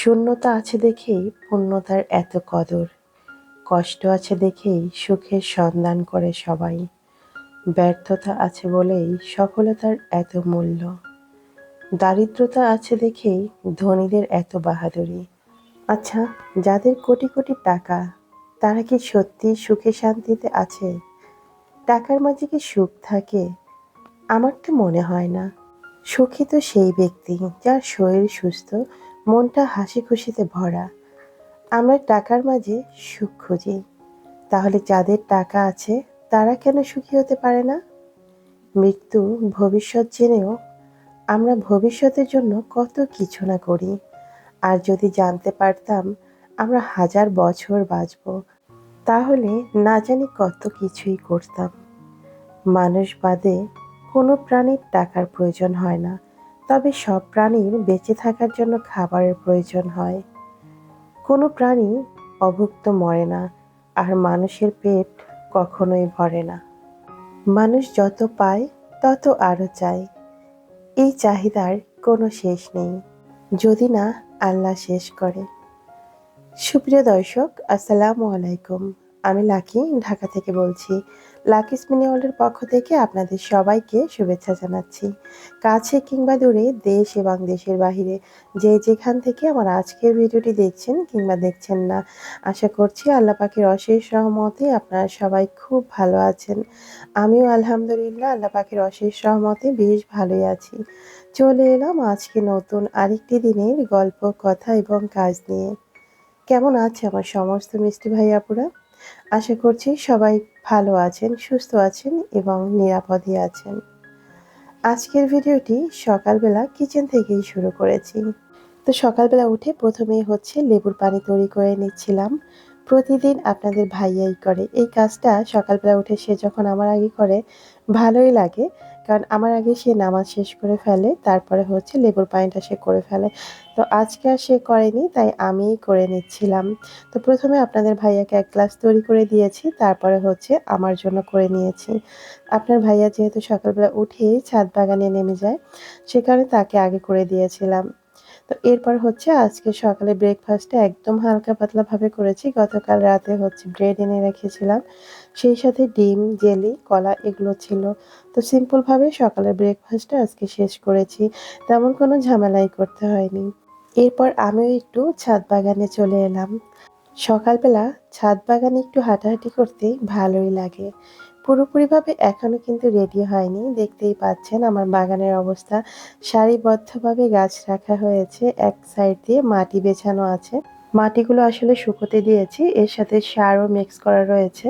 শূন্যতা আছে দেখেই পূর্ণতার এত কদর। কষ্ট আছে দেখেই সুখের সন্ধান করে সবাই। ব্যর্থতা আছে বলেই সফলতার এত মূল্য। দারিদ্রতা আছে দেখেই ধনীদের এত বাহাদুরি। আচ্ছা যাদের কোটি কোটি টাকা, তারা কি সত্যি সুখে শান্তিতে আছে? টাকার মাঝে কি সুখ থাকে? আমার তো মনে হয় না। সুখী তো সেই ব্যক্তি যার শরীর সুস্থ মনটা হাসি খুশিতে ভরা। আমরা টাকার মাঝে সুখ খুঁজি। তাহলে যাদের টাকা আছে, তারা কেন সুখী হতে পারে না? মৃত্যু ভবিষ্যৎ জেনেও আমরা ভবিষ্যতের জন্য কত কিছু না করি। আর যদি জানতে পারতাম আমরা হাজার বছর বাঁচব, তাহলে না জানি কত কিছুই করতাম। মানুষ বাদে কোনো প্রাণীর টাকার প্রয়োজন হয় না। তবে সব প্রাণীর বেঁচে থাকার জন্য খাবারের প্রয়োজন হয়। কোনো প্রাণী অভুক্ত মরে না, আর মানুষের পেট কখনোই ভরে না। মানুষ যত পায়, তত আরও চায়। এই চাহিদার কোনো শেষ নেই, যদি না আল্লাহ শেষ করে। সুপ্রিয় দর্শক, আসসালামু আলাইকুম। আমি লাকি, ঢাকা থেকে বলছি। লাকি স্মিনি ওয়ার্ল্ডের পক্ষ থেকে আপনাদের সবাইকে শুভেচ্ছা জানাচ্ছি। কাছে কিংবা দূরে, দেশ এবং দেশের বাহিরে, যে যেখান থেকে আমার আজকের ভিডিওটি দেখছেন কিংবা দেখছেন না, আশা করছি আল্লাহ পাখির অশেষ রহমতে আপনারা সবাই খুব ভালো আছেন। আমিও আলহামদুলিল্লাহ আল্লাহ পাখির অশেষ রহমতে বেশ ভালোই আছি। চলে এলাম আজকে নতুন আরেকটি দিনের গল্প, কথা এবং কাজ নিয়ে। কেমন আছে আমার সমস্ত মিষ্টি ভাই আপুরা? আশা করছি সবাই ভালো আছেন, সুস্থ আছেন এবং নিরাপদে আছেন। আজকের ভিডিওটি সকালবেলা কিচেন থেকেই শুরু করেছি। তো সকালবেলা উঠে প্রথমেই হচ্ছে লেবুর পানি তৈরি করে নিচ্ছিলাম। প্রতিদিন আপনাদের ভাইয়াই করে। এই কাজটা সকালবেলা উঠে সে যখন আমার আগে করে, ভালোই লাগে। কারণ আমার আগে সে নামাজ শেষ করে ফেলে, তারপরে হচ্ছে লেবুর পানিটা সে করে ফেলে। তো আজকে আর সে করেনি, তাই আমিই করে নিচ্ছিলাম। তো প্রথমে আপনাদের ভাইয়াকে এক গ্লাস তৈরি করে দিয়েছি, তারপরে হচ্ছে আমার জন্য করে নিয়েছি। আপনার ভাইয়া যেহেতু সকালবেলা উঠেই ছাদ বাগানে নেমে যায়, সে কারণে তাকে আগে করে দিয়েছিলাম। তো এরপর হচ্ছে আজকে সকালে ব্রেকফাস্টে একদম হালকা পাতলাভাবে করেছি। গতকাল রাতে হচ্ছে ব্রেড এনে রেখেছিলাম। সেই সাথে ডিম, জেলি, কলা এগুলো ছিল। তো সিম্পলভাবে সকালের ব্রেকফাস্টটা আজকে শেষ করেছি। তেমন কোনো ঝামেলাই করতে হয়নি। এরপর আমিও একটু ছাদ বাগানে চলে এলাম। সকালবেলা ছাদ বাগানে একটু হাঁটাহাঁটি করতে ভালোই লাগে। পুরোপুরিভাবে এখনও কিন্তু রেডি হয়নি। দেখতেই পাচ্ছেন আমার বাগানের অবস্থা। সারিবদ্ধভাবে গাছ রাখা হয়েছে। এক সাইড দিয়ে মাটি বেছানো আছে। মাটিগুলো আসলে শুকোতে দিয়েছি। এর সাথে সারও মিক্স করা রয়েছে।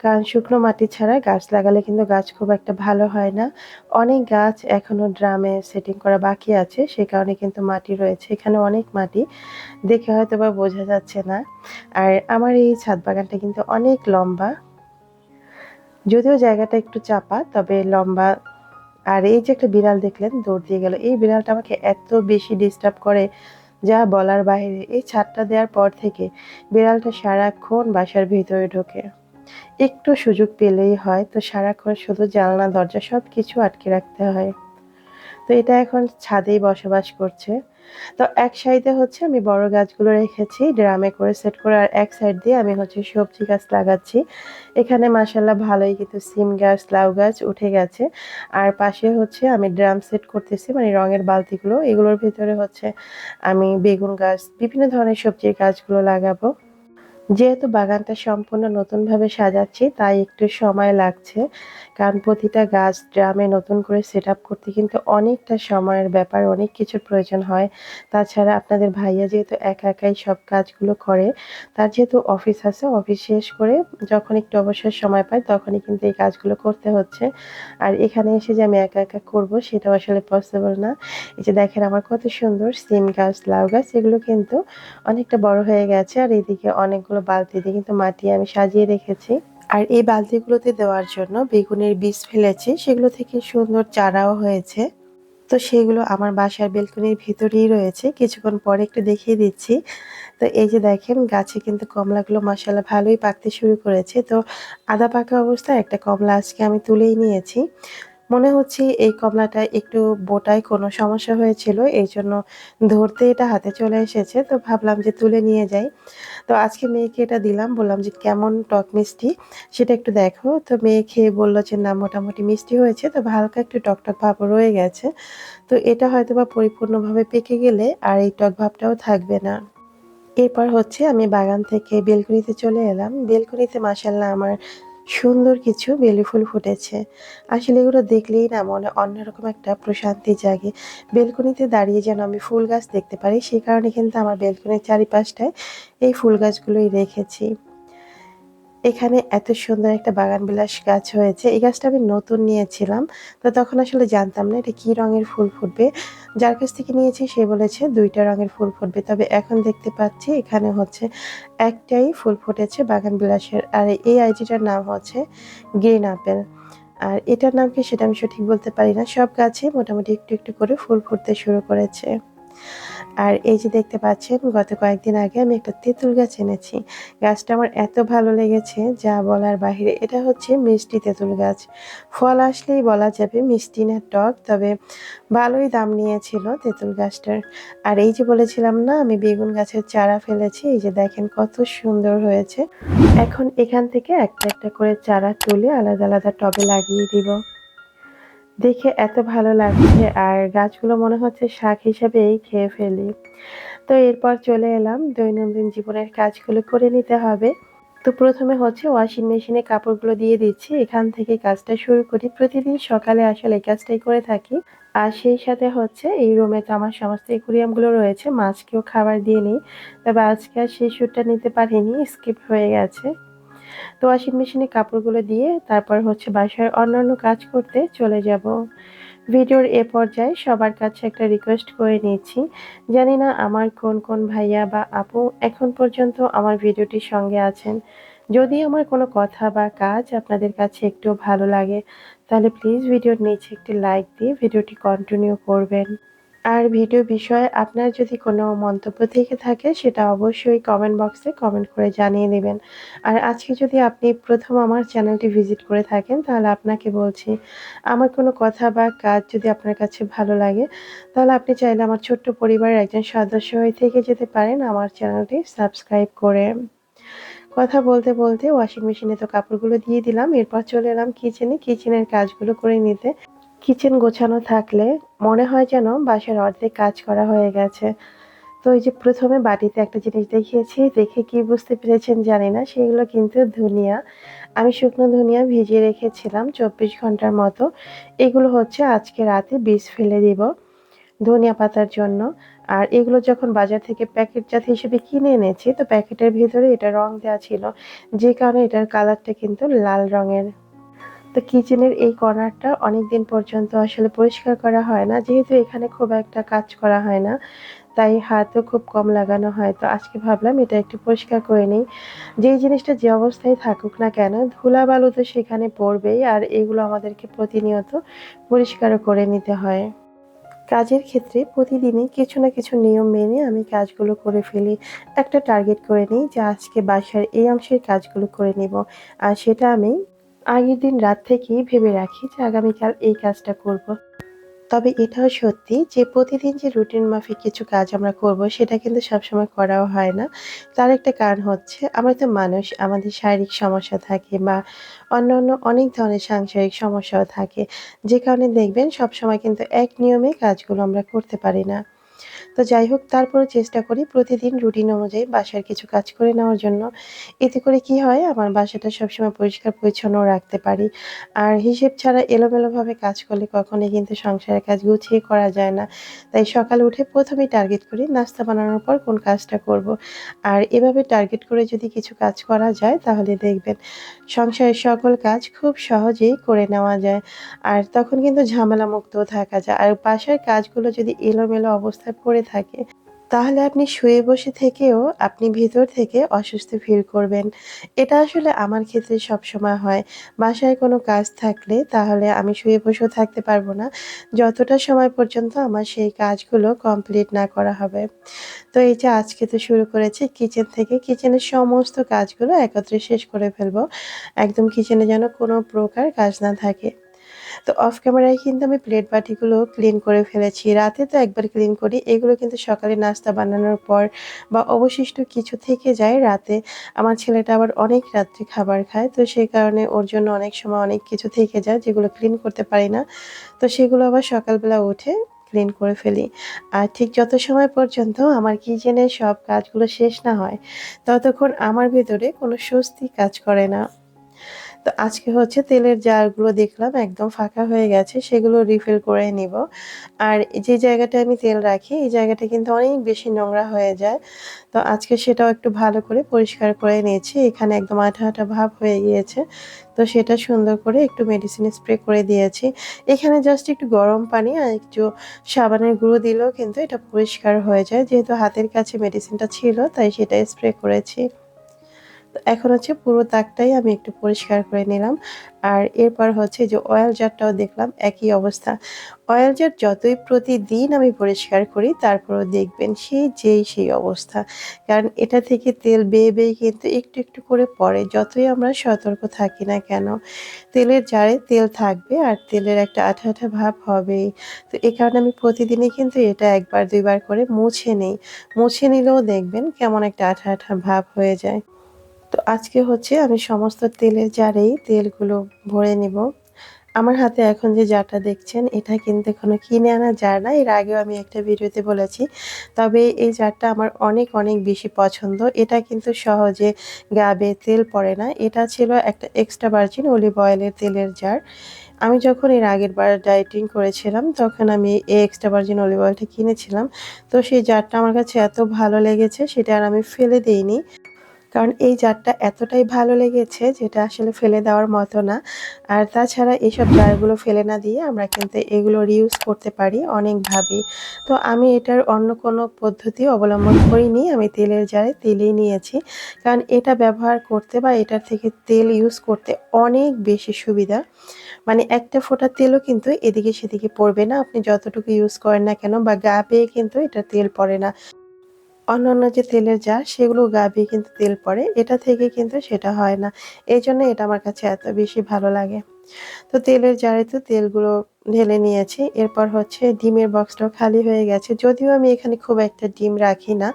কারণ শুকনো মাটি ছাড়া গাছ লাগালে কিন্তু গাছ খুব একটা ভালো হয় না। অনেক গাছ এখনও ড্রামে সেটিং করা বাকি আছে। সে কারণে কিন্তু মাটি রয়েছে। এখানে অনেক মাটি। দেখে হয়তো বা বোঝা যাচ্ছে না। আর আমার এই ছাদ বাগানটা কিন্তু অনেক লম্বা। যদিও জায়গাটা একটু চাপা, তবে লম্বা। আর এই যে একটা বিড়াল দেখলেন, দৌড় দিয়ে গেল। এই বিড়ালটা আমাকে এত বেশি ডিস্টার্ব করে, যা বলার বাইরে। এই ছাদটা দেওয়ার পর থেকে বিড়ালটা সারাক্ষণ বাসার ভিতরে ঢোকে। একটু সুযোগ পেলেই হয়, তো সারাক্ষণ শুধু জানলা, দরজা সব কিছু আটকে রাখতে হয়। তো এটা এখন ছাদেই বসবাস করছে। তো এক সাইডে হচ্ছে আমি বড় গাছগুলো রেখেছি, ড্রামে করে সেট করে, আর এক সাইড দিয়ে আমি হচ্ছে সবজি গাছ লাগাচ্ছি। এখানে মাসাল্লাহ ভালোই কিন্তু সিম গাছ, লাউ গাছ উঠে গেছে। আর পাশে হচ্ছে আমি ড্রাম সেট করতেছি মানে রঙের বালতিগুলো। এগুলোর ভিতরে হচ্ছে আমি বেগুন গাছ, বিভিন্ন ধরনের সবজির গাছগুলো লাগাবো। যেহেতু বাগানটা সম্পূর্ণ নতুনভাবে সাজাচ্ছি, তাই একটু সময় লাগছে। কারণ প্রতিটা গাছ ড্রামে নতুন করে সেট করতে কিন্তু অনেকটা সময়ের ব্যাপার, অনেক কিছুর প্রয়োজন হয়। তাছাড়া আপনাদের ভাইয়া যেহেতু একা একাই সব কাজগুলো করে, তার যেহেতু অফিস আছে, অফিস শেষ করে যখন একটু অবসর সময় পায় তখনই কিন্তু এই কাজগুলো করতে হচ্ছে। আর এখানে এসে যে আমি একা একা করব সেটাও আসলে পসিবল না। এই যে দেখেন আমার কত সুন্দর সিম গাছ, লাউ গাছ, এগুলো কিন্তু অনেকটা বড় হয়ে গেছে। আর এদিকে অনেকগুলো বালতি দিয়ে কিন্তু মাটি আমি সাজিয়ে রেখেছি। আর এই বালতিগুলোতে দেওয়ার জন্য বেগুনের বীজ ফেলেছি, সেগুলো থেকে সুন্দর চারাও হয়েছে। তো সেগুলো আমার বাসার বেলকনির ভিতরেই রয়েছে। কিছুক্ষণ পরে একটু দেখিয়ে দিচ্ছি। তো এই যে দেখেন, গাছে কিন্তু কমলাগুলো মশালা ভালোই পাকতে শুরু করেছে। তো আদা পাকা অবস্থায় একটা কমলা আজকে আমি তুলেই নিয়েছি। মনে হচ্ছে এই কমলাটা একটু বোটায় কোনো সমস্যা হয়েছিল, এই জন্য ধরতে এটা হাতে চলে এসেছে, তো ভাবলাম যে তুলে নিয়ে যাই। তো আজকে মেয়েকে এটা দিলাম, বললাম যে কেমন টক মিষ্টি, সেটা একটু দেখো। তো মেয়ে খেয়ে বলল যে না, মোটামুটি মিষ্টি হয়েছে তো হালকা একটু টক টক ভাব রয়ে গেছে। তো এটা হয়তো বা পরিপূর্ণভাবে পেকে গেলে আর এই টক ভাবটাও থাকবে না। এরপর হচ্ছে আমি বাগান থেকে বেলকুনিতে চলে এলাম। বেলকুনিতে মাসাল্লাহ আমার সুন্দর কিছু বেলি ফুল ফুটেছে। আসলে এগুলো দেখলেই না মনে অন্যরকম একটা প্রশান্তি জাগে। বেলকনিতে দাঁড়িয়ে যেন আমি ফুল গাছ দেখতে পারি, সেই কারণে কিন্তু আমার বেলকনির চারিপাশটায় এই ফুল গাছগুলোই রেখেছি। এখানে এত সুন্দর একটা বাগান বিলাস গাছ হয়েছে। এই গাছটা আমি নতুন নিয়েছিলাম। তো তখন আসলে জানতাম না এটা কী রঙের ফুল ফুটবে। যার কাছ থেকে নিয়েছি সে বলেছে, দুইটা রঙের ফুল ফুটবে। তবে এখন দেখতে পাচ্ছি এখানে হচ্ছে একটাই ফুল ফুটেছে বাগান বিলাসের আর এই আইডিটার নাম হচ্ছে গ্রিন আপেল। আর এটার নাম কি সেটা আমি সঠিক বলতে পারি না। সব গাছে মোটামুটি একটু একটু করে ফুল ফুটতে শুরু করেছে। আর এই যে দেখতে পাচ্ছেন, গত কয়েকদিন আগে আমি একটা তেঁতুল গাছ এনেছি। গাছটা আমার এত ভালো লেগেছে, যা বলার বাহিরে। এটা হচ্ছে মিষ্টি তেঁতুল গাছ। ফল আসলেই বলা যাবে মিষ্টি না টক, তবে ভালোই দাম নিয়েছিল তেঁতুল গাছটার। আর এই যে বলেছিলাম না, আমি বেগুন গাছের চারা ফেলেছি, এই যে দেখেন কত সুন্দর হয়েছে। এখন এখান থেকে একটা একটা করে চারা তুলে আলাদা আলাদা টবে লাগিয়ে দিব। দেখে এত ভালো লাগছে আর গাছগুলো মনে হচ্ছে শাক হিসেবেই খেয়ে ফেলি। তো এরপর চলে এলাম, দৈনন্দিন জীবনের কাজগুলো করে নিতে হবে। তো প্রথমে হচ্ছে ওয়াশিং মেশিনে কাপড়গুলো দিয়ে দিচ্ছি। এখান থেকে কাজটা শুরু করি। প্রতিদিন সকালে আসলে এই কাজটাই করে থাকি। আর সেই সাথে হচ্ছে এই রুমে তো আমার সমস্ত একুরিয়ামগুলো রয়েছে, মাছকেও খাবার দিয়ে নিই। তবে আজকে আর সেই শ্যুটটা নিতে পারিনি স্কিপ হয়ে গেছে। তো ওয়াশিং মেশিনে কাপড়গুলো দিয়ে তারপর হচ্ছে বাসায় অন্যান্য কাজ করতে চলে যাব। ভিডিওর এ পর্যায়ে সবার কাছে একটা রিকোয়েস্ট করে নিয়েছি জানি না আমার কোন কোন ভাইয়া বা আপু এখন পর্যন্ত আমার ভিডিওটির সঙ্গে আছেন। যদি আমার কোনো কথা বা কাজ আপনাদের কাছে একটু ভালো লাগে, তাহলে প্লিজ ভিডিওর নিচে একটি লাইক দিয়ে ভিডিওটি কন্টিনিউ করবেন। আর ভিডিও বিষয়ে আপনার যদি কোনো মন্তব্য থেকে থাকে, সেটা অবশ্যই কমেন্ট বক্সে কমেন্ট করে জানিয়ে দেবেন। আর আজকে যদি আপনি প্রথম আমার চ্যানেলটি ভিজিট করে থাকেন, তাহলে আপনাকে বলছি, আমার কোনো কথা বা কাজ যদি আপনার কাছে ভালো লাগে, তাহলে আপনি চাইলে আমার ছোট্ট পরিবারের একজন সদস্য হয়ে থেকে যেতে পারেন আমার চ্যানেলটি সাবস্ক্রাইব করে। কথা বলতে বলতে ওয়াশিং মেশিনে তো কাপড়গুলো দিয়ে দিলাম, এরপর চলে এলাম কিচেনে কিচেনের কাজগুলো করে নিতে। কিচেন গোছানো থাকলে মনে হয় যেন বাসার অর্ধেক কাজ করা হয়ে গেছে। তো এই যে প্রথমে বাটিতে একটা জিনিস দেখিয়েছি, দেখে কি বুঝতে পেরেছেন জানি না। সেগুলো কিন্তু ধনিয়া। আমি শুকনো ধনিয়া ভিজিয়ে রেখেছিলাম চব্বিশ ঘণ্টার মতো। এগুলো হচ্ছে আজকে রাতে বীজ ফেলে দিব ধনিয়া পাতার জন্য। আর এগুলো যখন বাজার থেকে প্যাকেটজাত হিসেবে কিনে এনেছি, তো প্যাকেটের ভিতরে এটা রং দেওয়া ছিল। যে কারণে এটার কালারটা কিন্তু লাল রঙের। তো কিচেনের এই কর্নারটা অনেক দিন পর্যন্ত আসলে পরিষ্কার করা হয় না। যেহেতু এখানে খুব একটা কাজ করা হয় না, তাই হাতও খুব কম লাগানো হয়। তো আজকে ভাবলাম এটা একটু পরিষ্কার করে নিই। যেই জিনিসটা যে অবস্থায় থাকুক না কেন ধুলা বালু তো সেখানে পড়বেই আর এগুলো আমাদেরকে প্রতিনিয়ত পরিষ্কারও করে নিতে হয়। কাজের ক্ষেত্রে প্রতিদিনই কিছু না কিছু নিয়ম মেনে আমি কাজগুলো করে ফেলি, একটা টার্গেট করে নিই যে আজকে বাসার এই অংশের কাজগুলো করে নেব। আর সেটা আমি আগের দিন রাত থেকেই ভেবে রাখি যে আগামীকাল এই কাজটা করব। তবে এটাও সত্যি যে প্রতিদিন যে রুটিন মাফিক কিছু কাজ আমরা করব, সেটা কিন্তু সবসময় করাও হয় না। তার একটা কারণ হচ্ছে, আমরা তো মানুষ, আমাদের শারীরিক সমস্যা থাকে বা অন্যান্য অনেক ধরনের সাংসারিক সমস্যাও থাকে। যে কারণে দেখবেন সবসময় কিন্তু এক নিয়মে কাজগুলো আমরা করতে পারি না। তো যাই হোক তারপরে চেষ্টা করি প্রতিদিন রুটিন অনুযায়ী বাসার কিছু কাজ করে নেওয়ার জন্য। এতে করে কি হয়, আমার বাসাটা সবসময় পরিষ্কার পরিচ্ছন্ন রাখতে পারি। আর হিসেব ছাড়া এলোমেলোভাবে কাজ করলে কখনোই কিন্তু সংসারের কাজ গুছিয়ে করা যায় না। তাই সকালে উঠে প্রথমেই টার্গেট করি নাস্তা বানানোর পর কোন কাজটা করব। আর এভাবে টার্গেট করে যদি কিছু কাজ করা যায়, তাহলে দেখবেন সংসারের সকল কাজ খুব সহজেই করে নেওয়া যায়। আর তখন কিন্তু ঝামেলা মুক্ত থাকা যায়। আর বাসার কাজগুলো যদি এলোমেলো অবস্থায় পড়ে থাকে। তাহলে আপনি শুয়ে বসে থেকেও আপনি ভিতর থেকে অসুস্থ ফিল করবেন। এটা আসলে আমার ক্ষেত্রে সবসময় হয়। বাসায় কোনো কাজ থাকলে তাহলে আমি শুয়ে বসেও থাকতে পারব না। যতটা সময় পর্যন্ত আমার সেই কাজগুলো কমপ্লিট না করা হবে। তো এই যে আজকে তো শুরু করেছি কিচেন থেকে কিচেনের সমস্ত কাজগুলো একত্রে শেষ করে ফেলব। একদম কিচেনে যেন কোনো প্রকার কাজ না থাকে। তো অফ ক্যামেরায় কিন্তু আমি প্লেট বাটিগুলো ক্লিন করে ফেলেছি। রাতে তো একবার ক্লিন করি, এগুলো কিন্তু সকালে নাস্তা বানানোর পর বা অবশিষ্ট কিছু থেকে যায় রাতে। আমার ছেলেটা আবার অনেক রাত্রে খাবার খায়, তো সেই কারণে ওর জন্য অনেক সময় অনেক কিছু থেকে যায় যেগুলো ক্লিন করতে পারি না। তো সেগুলো আবার সকালবেলা উঠে ক্লিন করে ফেলি। আর ঠিক যত সময় পর্যন্ত আমার কিচেনের সব কাজগুলো শেষ না হয়, ততক্ষণ আমার ভেতরে কোনো স্বস্তি কাজ করে না। তো আজকে হচ্ছে তেলের জারগুলো দেখলাম, একদম ফাঁকা হয়ে গেছে, সেগুলো রিফিল করে নিব। আর যে জায়গাটা আমি তেল রাখি, এই জায়গাটা কিন্তু অনেক বেশি নোংরা হয়ে যায়। তো আজকে সেটাও একটু ভালো করে পরিষ্কার করে নিয়েছি, এখানে একদম আঠা আঠা ভাব হয়ে গিয়েছে। তো সেটা সুন্দর করে একটু মেডিসিন স্প্রে করে দিয়েছি। এখানে জাস্ট একটু গরম পানি আর একটু সাবানের গুঁড়ো দিলেও কিন্তু এটা পরিষ্কার হয়ে যায়। যেহেতু হাতের কাছে মেডিসিনটা ছিল, তাই সেটা স্প্রে করেছি। এখন হচ্ছে পুরো তাকটাই আমি একটু পরিষ্কার করে নিলাম। আর এরপর হচ্ছে যে অয়েল জারটাও দেখলাম, একই অবস্থা। অয়েল জার যতই প্রতিদিন আমি পরিষ্কার করি, তারপরও দেখবেন সেই যেই সেই অবস্থা। কারণ এটা থেকে তেল বেয়ে বেয়ে কিন্তু একটু একটু করে পড়ে, যতই আমরা সতর্ক থাকি না কেন। তেলের জারে তেল থাকবে আর তেলের একটা আঠা আঠা ভাব হবেই। তো এই কারণে আমি প্রতিদিনই কিন্তু এটা একবার দুইবার করে মুছে নিই। মুছে নিলেও দেখবেন কেমন একটা আঠা আঠা ভাব হয়ে যায়। তো আজকে হচ্ছে আমি সমস্ত তেলের জারেই তেলগুলো ভরে নিব। আমার হাতে এখন যে জারটা দেখছেন, এটা কিন্তু এখনও কিনে আনা জার না, এর আগেও আমি একটা ভিডিওতে বলেছি। তবে এই জারটা আমার অনেক অনেক বেশি পছন্দ। এটা কিন্তু সহজে গাবে তেল পড়ে না। এটা ছিল একটা এক্সট্রা ভার্জিন অলিভ অয়েলের তেলের জার। আমি যখন এর আগের বার ডায়েটিং করেছিলাম, তখন আমি এই এক্সট্রা ভার্জিন অলিভ অয়েলটা কিনেছিলাম। তো সেই জারটা আমার কাছে এত ভালো লেগেছে, সেটা আর আমি ফেলে দিইনি। কারণ এই জারটা এতটাই ভালো লেগেছে যেটা আসলে ফেলে দেওয়ার মতো না। আর তাছাড়া এইসব জারগুলো ফেলে না দিয়ে আমরা কিন্তু এগুলো রিউজ করতে পারি অনেকভাবেই তো আমি এটার অন্য কোনো পদ্ধতি অবলম্বন করিনি। আমি তেলের জারে তেলেই নিয়েছি। কারণ এটা ব্যবহার করতে বা এটার থেকে তেল ইউজ করতে অনেক বেশি সুবিধা। মানে একটা ফোঁটা তেলও কিন্তু এদিকে সেদিকে পড়বে না। আপনি যতটুকু ইউজ করেন না কেন বা গা পেয়ে কিন্তু এটা তেল পড়ে না। অন্যান্য যে তেলের জার, সেগুলো গা বেয়ে কিন্তু তেল পড়ে। এটা থেকে কিন্তু সেটা হয় না। এই জন্য এটা আমার কাছে এত বেশি ভালো লাগে। তো তেলের জারে তো তেলগুলো ঢেলে নিয়েছি। এরপর হচ্ছে ডিমের বক্সটাও খালি হয়ে গেছে। যদিও আমি এখানে খুব একটা ডিম রাখি না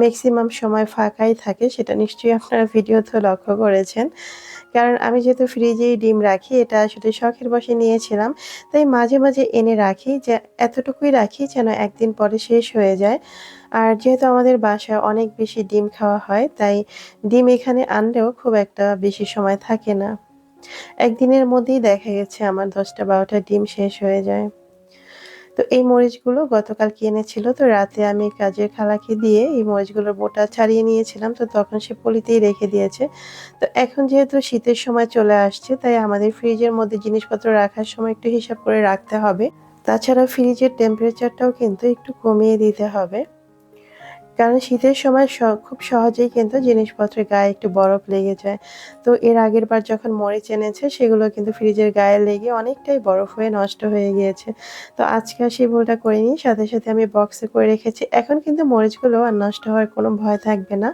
ম্যাক্সিমাম সময় ফাঁকাই থাকে, সেটা নিশ্চয়ই আপনারা ভিডিওতে লক্ষ্য করেছেন। কারণ আমি যেহেতু ফ্রিজেই ডিম রাখি, এটা আসলে শখের বসে নিয়েছিলাম। তাই মাঝে মাঝে এনে রাখি যে এতটুকুই রাখি যেন একদিন পরে শেষ হয়ে যায়। আর যেহেতু আমাদের বাসায় অনেক বেশি ডিম খাওয়া হয়, তাই ডিম এখানে আনলেও খুব একটা বেশি সময় থাকে না। একদিনের মধ্যেই দেখা গেছে আমার দশটা বারোটা ডিম শেষ হয়ে যায়। তো এই মরিচগুলো গতকাল কিনেছিল তো রাতে আমি কাজের খালাকে দিয়ে এই মরিচগুলোর বোটা ছাড়িয়ে নিয়েছিলাম। তো তখন সে পলিতেই রেখে দিয়েছে। তো এখন যেহেতু শীতের সময় চলে আসছে, তাই আমাদের ফ্রিজের মধ্যে জিনিসপত্র রাখার সময় একটু হিসাব করে রাখতে হবে। তাছাড়া ফ্রিজের টেম্পারেচারটাও কিন্তু একটু কমিয়ে দিতে হবে। কারণ শীতের সময় খুব সহজেই কিন্তু জিনিসপত্রের গায়ে একটু বরফ লেগে যায়। তো এর আগের বার যখন মরিচ এনেছে, সেগুলো কিন্তু ফ্রিজের গায়ে লেগে অনেকটাই বরফ হয়ে নষ্ট হয়ে গিয়েছে। তো আজকে আর সেই ভুলটা করিনি, সাথে সাথে আমি বক্সে করে রেখেছি। এখন কিন্তু মরিচগুলো আর নষ্ট হওয়ার কোনো ভয় থাকবে না।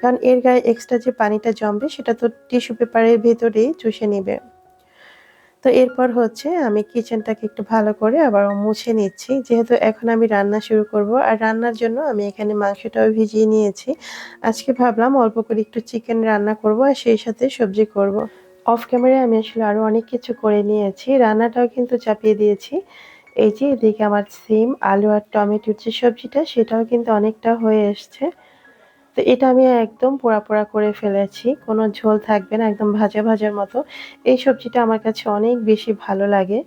কারণ এর গায়ে এক্সট্রা যে পানিটা জমবে, সেটা তো টিস্যু পেপারের ভেতরেই চুষে নেবে। তো এরপর হচ্ছে আমি কিচেনটাকে একটু ভালো করে আবার মুছে নিচ্ছি। যেহেতু এখন আমি রান্না শুরু করব আর রান্নার জন্য আমি এখানে মাংসটাও ভিজিয়ে নিয়েছি। আজকে ভাবলাম অল্প করে একটু চিকেন রান্না করব আর সেই সাথে সবজি করব। অফ ক্যামেরায় আমি আসলে আরও অনেক কিছু করে নিয়েছি। রান্নাটাও কিন্তু চাপিয়ে দিয়েছি। এই যে এদিকে আমার সিম আলু আর টমেটোর যে সবজিটা, সেটাও কিন্তু অনেকটা হয়ে এসছে। তো এটা আমি একদম পোড়া পোড়া করে ফেলেছি। কোনো ঝোল থাকবে না, একদম ভাজা ভাজার মতো। এই সবজিটা আমার কাছে অনেক বেশি ভালো লাগে।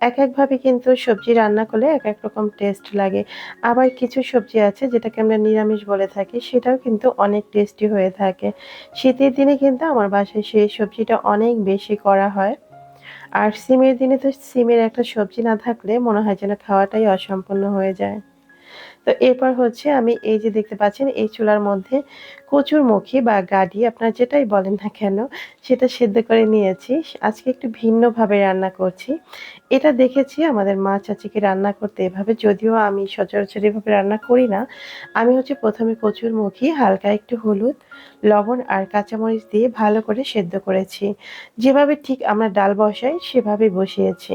এক একভাবে কিন্তু সবজি রান্না করলে এক এক রকম টেস্ট লাগে। আবার কিছু সবজি আছে যেটাকে আমরা নিরামিষ বলে থাকি, সেটাও কিন্তু অনেক টেস্টি হয়ে থাকে। শীতের দিনে কিন্তু আমার বাসায় সেই সবজিটা অনেক বেশি করা হয়। আর সিমের দিনে তো সিমের একটা সবজি না থাকলে মনে হয় যেন খাওয়াটাই অসম্পূর্ণ হয়ে যায়। তো এরপর হচ্ছে আমি এই যে দেখতে পাচ্ছেন, এই চুলার মধ্যে কচুর মুখী বা গাডি, আপনার যেটাই বলেন না কেন, সেটা সেদ্ধ করে নিয়েছি। আজকে একটু ভিন্নভাবে রান্না করছি। এটা দেখেছি আমাদের মা চাচিকে রান্না করতে এভাবে, যদিও আমি সচরাচর এভাবে রান্না করি না। আমি হচ্ছে প্রথমে কচুর মুখী হালকা একটু হলুদ, লবণ আর কাঁচামরিচ দিয়ে ভালো করে সেদ্ধ করেছি। যেভাবে ঠিক আমরা ডাল বসাই সেভাবে বসিয়েছি।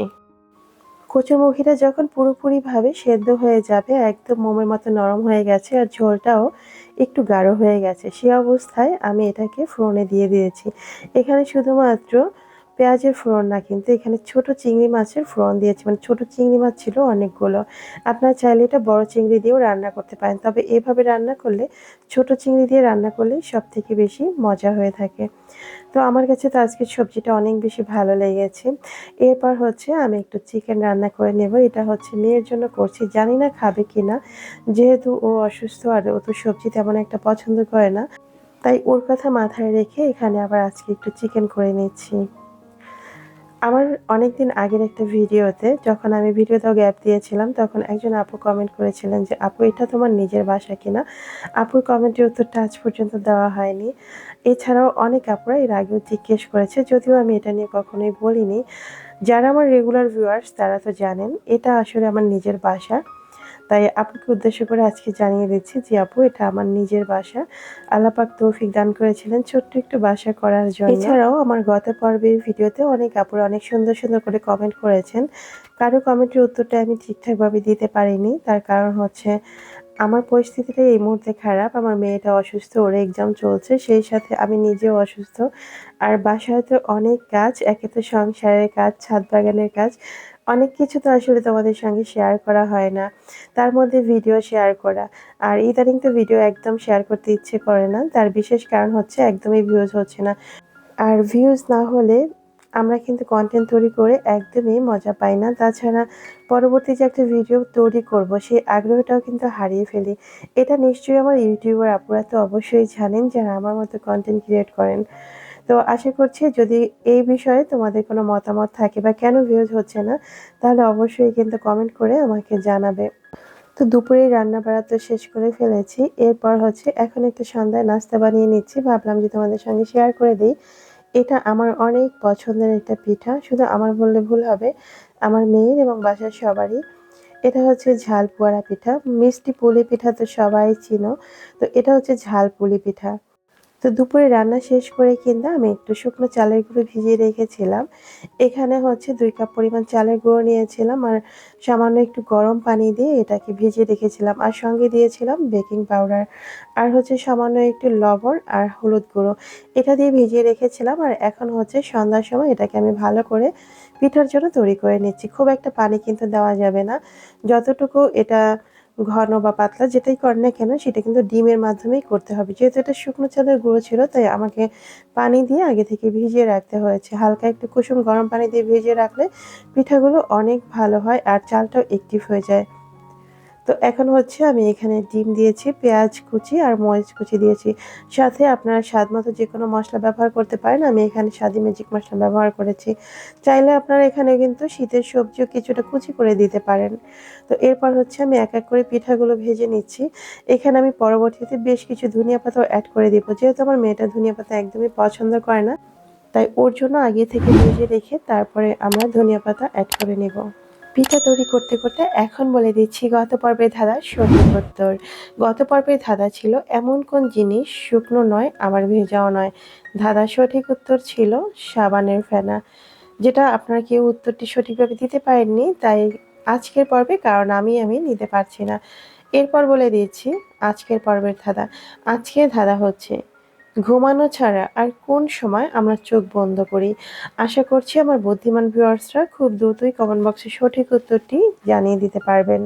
কচুরমুখিটা যখন পুরোপুরিভাবে সেদ্ধ হয়ে যাবে, একদম মোমের মতো নরম হয়ে গেছে আর ঝোলটাও একটু গাঢ় হয়ে গেছে। সে অবস্থায় আমি এটাকে ফ্রোনে দিয়ে দিয়েছি। এখানে শুধুমাত্র পেঁয়াজের ফোড়ন না কিন্তু এখানে ছোট চিংড়ি মাছের ফোড়ন দিয়েছি। মানে ছোট চিংড়ি মাছ ছিল অনেকগুলো। আপনারা চাইলে এটা বড় চিংড়ি দিয়েও রান্না করতে পারেন। তবে এভাবে রান্না করলে ছোট চিংড়ি দিয়ে রান্না করলে সব থেকে বেশি মজা হয়ে থাকে। তো আমার কাছে তো আজকের সবজিটা অনেক বেশি ভালো লেগেছে। এরপর হচ্ছে আমি একটু চিকেন রান্না করে নেব। এটা হচ্ছে মেয়ের জন্য করছি। জানি না খাবে কি না যেহেতু ও অসুস্থ আর ও তো সবজি তেমন একটা পছন্দ করে না। তাই ওর কথা মাথায় রেখে এখানে আবার আজকে একটু চিকেন করে নিচ্ছি। আমার অনেক দিন আগের একটা ভিডিওতে যখন আমি ভিডিওতেও গ্যাপ দিয়েছিলাম, তখন একজন আপু কমেন্ট করেছিলেন যে, আপু, এটা তোমার নিজের বাসা কিনা? আপুর কমেন্টের উত্তরটা আজ পর্যন্ত দেওয়া হয়নি। এছাড়াও অনেক আপুরা এর আগেও জিজ্ঞেস করেছে, যদিও আমি এটা নিয়ে কখনোই বলিনি। যারা আমার রেগুলার ভিউয়ার্স তারা তো জানেন, এটা আসলে আমার নিজের বাসা। তাই আপুকে উদ্দেশ্য করে আজকে জানিয়ে দিচ্ছি যে, আপু, এটা আমার নিজের বাসা। আল্লাপাক তৌফিক দান করেছিলেন ছোট্ট একটু বাসা করার জন্য। এছাড়াও আমার গত পর্বের ভিডিওতে অনেক আপুরা অনেক সুন্দর সুন্দর করে কমেন্ট করেছেন। কারও কমেন্টের উত্তরটা আমি ঠিকঠাকভাবে দিতে পারিনি। তার কারণ হচ্ছে, আমার পরিস্থিতিটা এই মুহূর্তে খারাপ। আমার মেয়েটা অসুস্থ, ওর এক্সাম চলছে। সেই সাথে আমি নিজেও অসুস্থ। আর বাসায় তো অনেক কাজ, একে তো সংসারের কাজ, ছাদ বাগানের কাজ। অনেক কিছু তো আসলে তোমাদের সঙ্গে শেয়ার করা হয় না। তার মধ্যে ভিডিও শেয়ার করা। আর ইদানিং তো ভিডিও একদম শেয়ার করতে ইচ্ছে করে না। তার বিশেষ কারণ হচ্ছে একদমই ভিউজ হচ্ছে না। আর ভিউজ না হলে আমরা কিন্তু কন্টেন্ট তৈরি করে একদমই মজা পাই না। তাছাড়া পরবর্তী যে একটা ভিডিও তৈরি করব, সেই আগ্রহটাও কিন্তু হারিয়ে ফেলি। এটা নিশ্চয়ই আমার ইউটিউবার আপুরা তো অবশ্যই জানেন যারা আমার মতো কন্টেন্ট ক্রিয়েট করেন। তো আশা করছি যদি এই বিষয়ে তোমাদের কোনো মতামত থাকে বা কেন ভিউজ হচ্ছে না, তাহলে অবশ্যই কিন্তু কমেন্ট করে আমাকে জানাবে। তো দুপুরে রান্না বাড়া তো শেষ করে ফেলেছি। এরপর হচ্ছে এখন একটু সন্ধ্যায় নাস্তা বানিয়ে নিচ্ছি। ভাবলাম যে তোমাদের সঙ্গে শেয়ার করে দিই। এটা আমার অনেক পছন্দের একটা পিঠা। শুধু আমার বললে ভুল হবে। আমার মেয়ের এবং বাসার সবারই। এটা হচ্ছে ঝাল পুয়ারা পিঠা। মিষ্টি পুলি পিঠা তো সবাই চিনো। তো এটা হচ্ছে ঝাল পুলি পিঠা। তো দুপুরে রান্না শেষ করে কিন্তু আমি একটু শুকনো চালের গুঁড়ো ভিজিয়ে রেখেছিলাম। এখানে হচ্ছে দুই কাপ পরিমাণ চালের গুঁড়ো নিয়েছিলাম আর সামান্য একটু গরম পানি দিয়ে এটাকে ভিজিয়ে রেখেছিলাম আর সঙ্গে দিয়েছিলাম বেকিং পাউডার আর হচ্ছে সামান্য একটু লবণ আর হলুদ গুঁড়ো। এটা দিয়ে ভিজিয়ে রেখেছিলাম আর এখন হচ্ছে সন্ধ্যার সময় এটাকে আমি ভালো করে পিঠার জন্য তৈরি করে নিচ্ছি। খুব একটা পানি কিন্তু দেওয়া যাবে না। যতটুকু এটা ঘন বা পাতলা যেটাই কর না কেন, সেটা কিন্তু ডিমের মাধ্যমেই করতে হবে। যেহেতু এটা শুকনো চালের গুঁড়ো ছিল, তাই আমাকে পানি দিয়ে আগে থেকে ভিজিয়ে রাখতে হয়েছে। হালকা একটু কুসুম গরম পানি দিয়ে ভিজিয়ে রাখলে পিঠাগুলো অনেক ভালো হয় আর চালটাও একটিভ হয়ে যায়। তো এখন হচ্ছে আমি এখানে ডিম দিয়েছি, পেঁয়াজ কুচি আর মরিচ কুচি দিয়েছি। সাথে আপনারা স্বাদ মতো যে কোনো মশলা ব্যবহার করতে পারেন। আমি এখানে স্বাদি ম্যাজিক মশলা ব্যবহার করেছি। চাইলে আপনারা এখানে কিন্তু শীতের সবজিও কিছুটা কুচি করে দিতে পারেন। তো এরপর হচ্ছে আমি এক এক করে পিঠাগুলো ভেজে নিচ্ছি। এখানে আমি পরবর্তীতে বেশ কিছু ধনিয়া পাতাও অ্যাড করে দিব। যেহেতু আমার মেয়েটা ধনিয়া পাতা একদমই পছন্দ করে না, তাই ওর জন্য আগে থেকে ভেজে রেখে তারপরে আমরা ধনিয়া পাতা অ্যাড করে নেব। পিঠা তৈরি করতে করতে এখন বলে দিচ্ছি গত পর্বের ধাঁধা সঠিক উত্তর। গত পর্বের ধাঁধা ছিল এমন কোন জিনিস শুকনো নয়, আবার ভেজাও নয়। ধাঁধা সঠিক উত্তর ছিল সাবানের ফেনা, যেটা আপনার কেউ উত্তরটি সঠিকভাবে দিতে পারেননি, তাই আজকের পর্বে কারণ আমি আমি নিতে পারছি না। এরপর বলে দিয়েছি আজকের পর্বের ধাঁধা। আজকের ধাঁধা হচ্ছে ঘুমানো ছাড়া আর কোন সময় আমরা চোখ বন্ধ করি? আশা করছি আমার বুদ্ধিমান ভিউয়ার্সরা খুব দ্রুতই কমেন্ট বক্সে সঠিক উত্তরটি জানিয়ে দিতে পারবেন।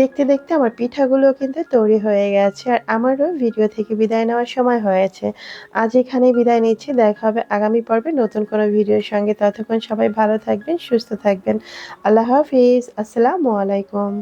দেখতে দেখতে আমার পিঠাগুলো কিন্তু তৈরি হয়ে গেছে আর আমারও ভিডিও থেকে বিদায় নেওয়ার সময় হয়েছে। আজ এখানেই বিদায় নিচ্ছি। দেখা হবে আগামী পর্বে নতুন কোনো ভিডিওর সঙ্গে। ততক্ষণ সবাই ভালো থাকবেন, সুস্থ থাকবেন। আল্লাহ হাফিজ। আসসালামু আলাইকুম।